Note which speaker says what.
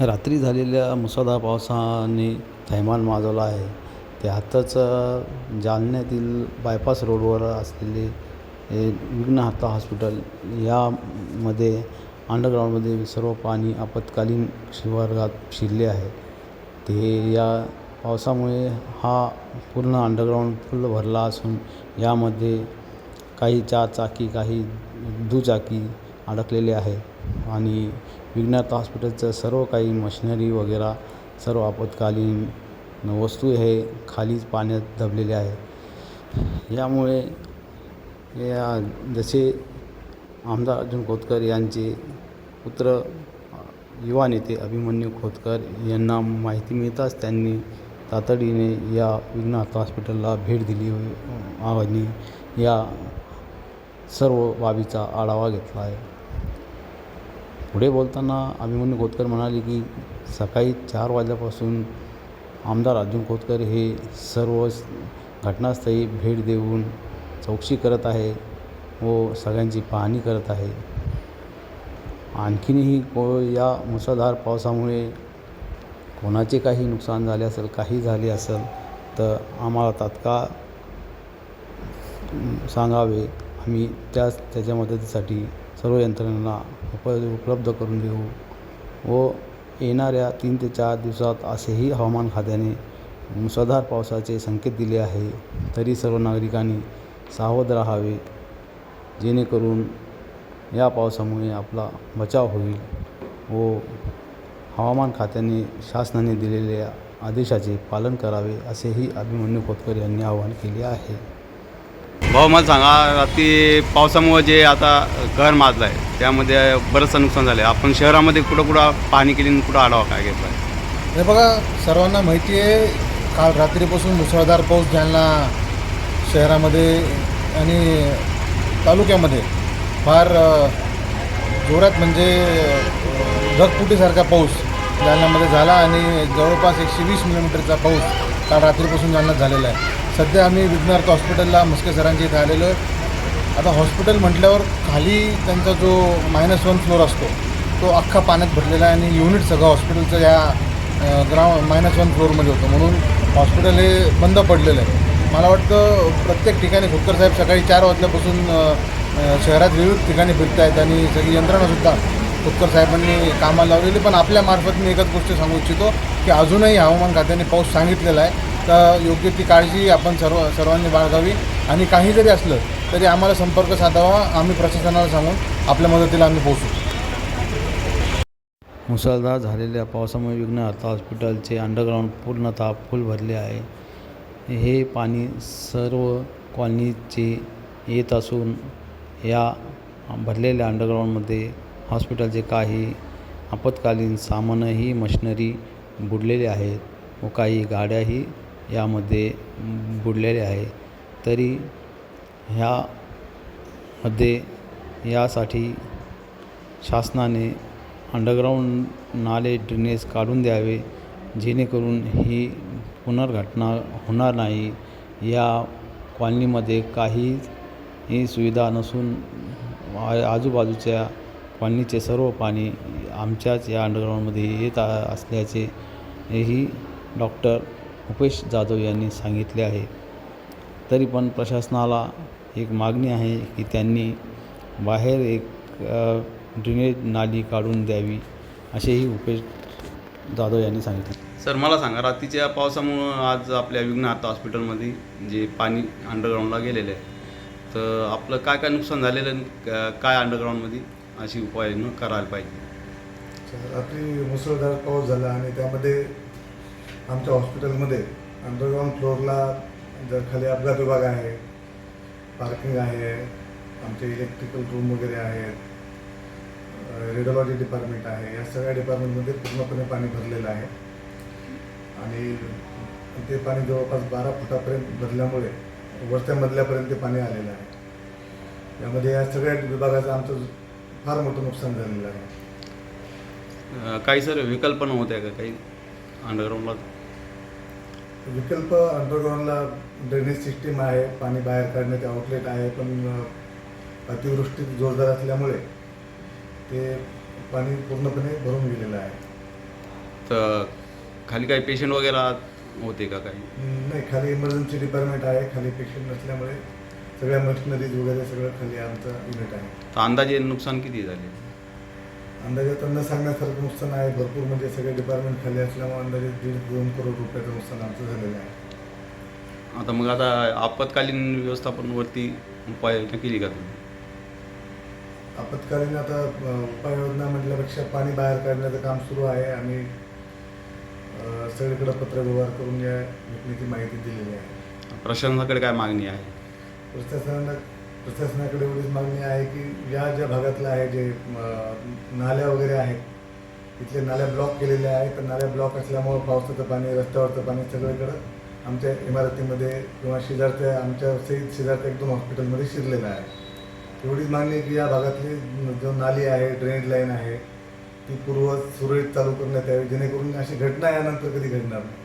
Speaker 1: रात्री झालेल्या मुसळधार पावसाने थैमान माजवलं आहे. ते आत्ताच जालन्यातील बायपास रोडवर असलेले हे विघ्नहर्ता हॉस्पिटल यामध्ये अंडरग्राऊंडमध्ये सर्व पाणी आपत्कालीन शिवारात शिरले आहे. ते या पावसामुळे हा पूर्ण अंडरग्राऊंड फुल भरला असून यामध्ये काही चारचाकी काही दुचाकी अडकलेले आहे. आणि विघ्नहर्ता हॉस्पिटलचं सर्व काही मशिनरी वगैरे सर्व आपत्कालीन वस्तू हे खालीच पाण्यात दबलेले आहे. यामुळे या जसे आमदार अर्जुन खोतकर यांचे पुत्र युवा नेते अभिमन्यू खोतकर यांना माहिती मिळताच त्यांनी तातडीने या विघ्नाथ हॉस्पिटलला भेट दिली आणि या सर्व बाबीचा आढावा घेतला आहे. पुढे बोलताना अभिमन्यू खोतकर म्हणाले की सकाळी चार वाजल्यापासून आमदार अर्जुन खोतकर हे सर्व घटनास्थळी भेट देऊन चौकशी करत आहे व सगळ्यांची पाहणी करत आहे. आणखीनही को या मुसळधार पावसामुळे कोणाचे काही नुकसान झाले असेल काही झाले असेल तर आम्हाला तात्काळ सांगावे. आम्ही त्याच त्याच्या मदतीसाठी सर्व यंत्रणांना उप उपलब्ध करून देऊ. व येणाऱ्या तीन ते चार दिवसात असेही हवामान खात्याने मुसळधार पावसाचे संकेत दिले आहे. तरी सर्व नागरिकांनी सावध राहावे. जेणेकरून या पावसामुळे आपला बचाव होईल व हवामान खात्याने शासनाने दिलेल्या आदेशाचे पालन करावे असेही अभिमन्यू खोतकर यांनी आवाहन केले आहे.
Speaker 2: भाऊ मला सांगा रात्री पावसामुळे जे आता घर माजलं आहे त्यामध्ये बरंचसं नुकसान झालं आहे आपण शहरामध्ये कुठं कुठं पाणी केली आणि कुठं आढावा काय घेतला आहे
Speaker 3: हे बघा सर्वांना माहिती आहे काल रात्रीपासून मुसळधार पाऊस जालना शहरामध्ये आणि तालुक्यामध्ये. फार अ, जोरात म्हणजे अ, ढगफुटीसारखा पाऊस जालन्यामध्ये झाला आणि जवळपास एकशे वीस मिलीमीटरचा पाऊस काल रात्रीपासून जालन्यात झालेला आहे. सध्या आम्ही विघ्नार्थ हॉस्पिटलला मुस्के सरांच्या इथे आलेलो आहे. आता हॉस्पिटल म्हटल्यावर खाली त्यांचा जो मायनस वन फ्लोअर असतो तो अख्खा पाण्यात भरलेला आहे आणि युनिट सगळं हॉस्पिटलचं या ग्राउंड मायनस वन फ्लोअरमध्ये होतं. म्हणून हॉस्पिटल हे बंद पडलेलं आहे. मला वाटतं प्रत्येक ठिकाणी खोतकर साहेब सकाळी चार वाजल्यापासून शहरात विविध ठिकाणी फिरत आहेत आणि सगळी यंत्रणासुद्धा खोतकर साहेबांनी कामाला लावलेली पण आपल्या मार्फत मी एकच गोष्ट सांगू इच्छितो की अजूनही हवामान खात्याने पाऊस सांगितलेला आहे. तर योग्य ती काळजी आपण सर्व सर्वांनी बाळगावी. आणि काही जरी असलं तरी आम्हाला संपर्क साधावा आम्ही प्रशासनाला सांगून आपल्या मदतीला आम्ही पोहोचू.
Speaker 1: मुसळधार झालेल्या पावसामुळे विघ्नहर्ता हॉस्पिटलचे अंडरग्राऊंड पूर्णतः फुल भरले आहे. हे पाणी सर्व कॉलनीचे येत असून या भरलेल्या अंडरग्राऊंडमध्ये हॉस्पिटलचे काही आपत्कालीन सामानही मशिनरी बुडलेले आहेत व काही गाड्याही यामध्ये बुडलेल्या आहे तरी ह्यामध्ये यासाठी शासनाने अंडरग्राऊंड नाले ड्रेनेज काढून द्यावे जेणेकरून ही पुनर्घटना होणार नाही. या कॉलनीमध्ये काही ही सुविधा नसून आजूबाजूच्या पाणीचे सर्व पाणी आमच्याच या अंडरग्राऊंडमध्ये येत असल्याचे हेही डॉक्टर उपेश जाधव यांनी सांगितले आहे. तरी पण प्रशासनाला एक मागणी आहे की त्यांनी बाहेर एक ड्रेनेज नाली काढून द्यावी असेही उपेश जाधव यांनी सांगितले.
Speaker 2: सर मला सांगा रात्रीच्या पावसामुळं आज आपल्या विघ्नहर्ता हॉस्पिटलमध्ये जे पाणी अंडरग्राऊंडला गेलेलं आहे तर आपलं काय काय नुकसान झालेलं काय अंडरग्राऊंडमध्ये अशी उपाययोजना करायला पाहिजे.
Speaker 4: रात्री मुसळधार पाऊस झाला आणि त्यामध्ये आमच्या हॉस्पिटलमध्ये अंडरग्राऊंड फ्लोअरला जर खाली अपघात विभाग आहे पार्किंग आहे आमचे इलेक्ट्रिकल रूम वगैरे आहेत रेडिओलॉजी डिपार्टमेंट आहे या सगळ्या डिपार्टमेंटमध्ये पूर्णपणे पाणी भरलेलं आहे. आणि ते पाणी जवळपास बारा फुटापर्यंत भरल्यामुळे वरच्या मधल्यापर्यंत ते पाणी आलेलं आहे. यामध्ये या सगळ्या विभागाचं आमचं फार मोठं नुकसान झालेलं आहे.
Speaker 2: अ, काही सर विकल्पना होत्या का काही अंडरग्राऊंडला
Speaker 4: विकल्प अंडरग्राऊंडला ड्रेनेज सिस्टीम आहे पाणी बाहेर काढण्याचे आउटलेट आहे पण अ, अतिवृष्टी जोरदार असल्यामुळे ते पाणी पूर्णपणे भरून गेलेलं आहे.
Speaker 2: तर खाली काही पेशंट वगैरे होते का काही?
Speaker 4: नाही खाली इमर्जन्सी डिपार्टमेंट आहे खाली पेशंट नसल्यामुळे सगळ्या मशिनरीज वगैरे सगळं खाली आमचं युनिट आहे.
Speaker 2: तर अंदाजे नुकसान किती झाले?
Speaker 4: अंदाजे तर न सांगण्यासारखं नुकसान आहे भरपूर म्हणजे सगळे डिपार्टमेंट खाली असल्यामुळे अंदाजे दीड दोन करोड रुपयाचं नुकसान आमचं झालेलं आहे.
Speaker 2: आता मग आता आपत्कालीन व्यवस्थापनवरती उपाययोजना केली का तुम्ही?
Speaker 4: आपत्कालीन आता अ, उपाययोजना म्हटल्यापेक्षा पाणी बाहेर काढण्याचं काम सुरू आहे. आम्ही अ, सगळीकडे पत्रव्यवहार करून या घटनेची माहिती दिलेली आहे.
Speaker 2: प्रशासनाकडे काय मागणी आहे?
Speaker 4: प्रशासनाला प्रशासनाकडे एवढीच मागणी आहे की या ज्या भागातलं आहे जे नाल्या वगैरे आहेत तिथले नाल्या ब्लॉक केलेल्या आहेत तर नाल्या ब्लॉक असल्यामुळं पावसाचं पाणी रस्त्यावरचं पाणी सगळीकडं आमच्या इमारतीमध्ये किंवा शेजारच्या आमच्या सहित शेजारच्या एकदम हॉस्पिटलमध्ये शिरलेलं आहे. एवढीच मागणी आहे की या भागातली जो नाली आहे ड्रेनेज लाईन आहे ती पूर्व सुरळीत चालू करण्यात यावी जेणेकरून अशी घटना यानंतर कधी घडणार नाही.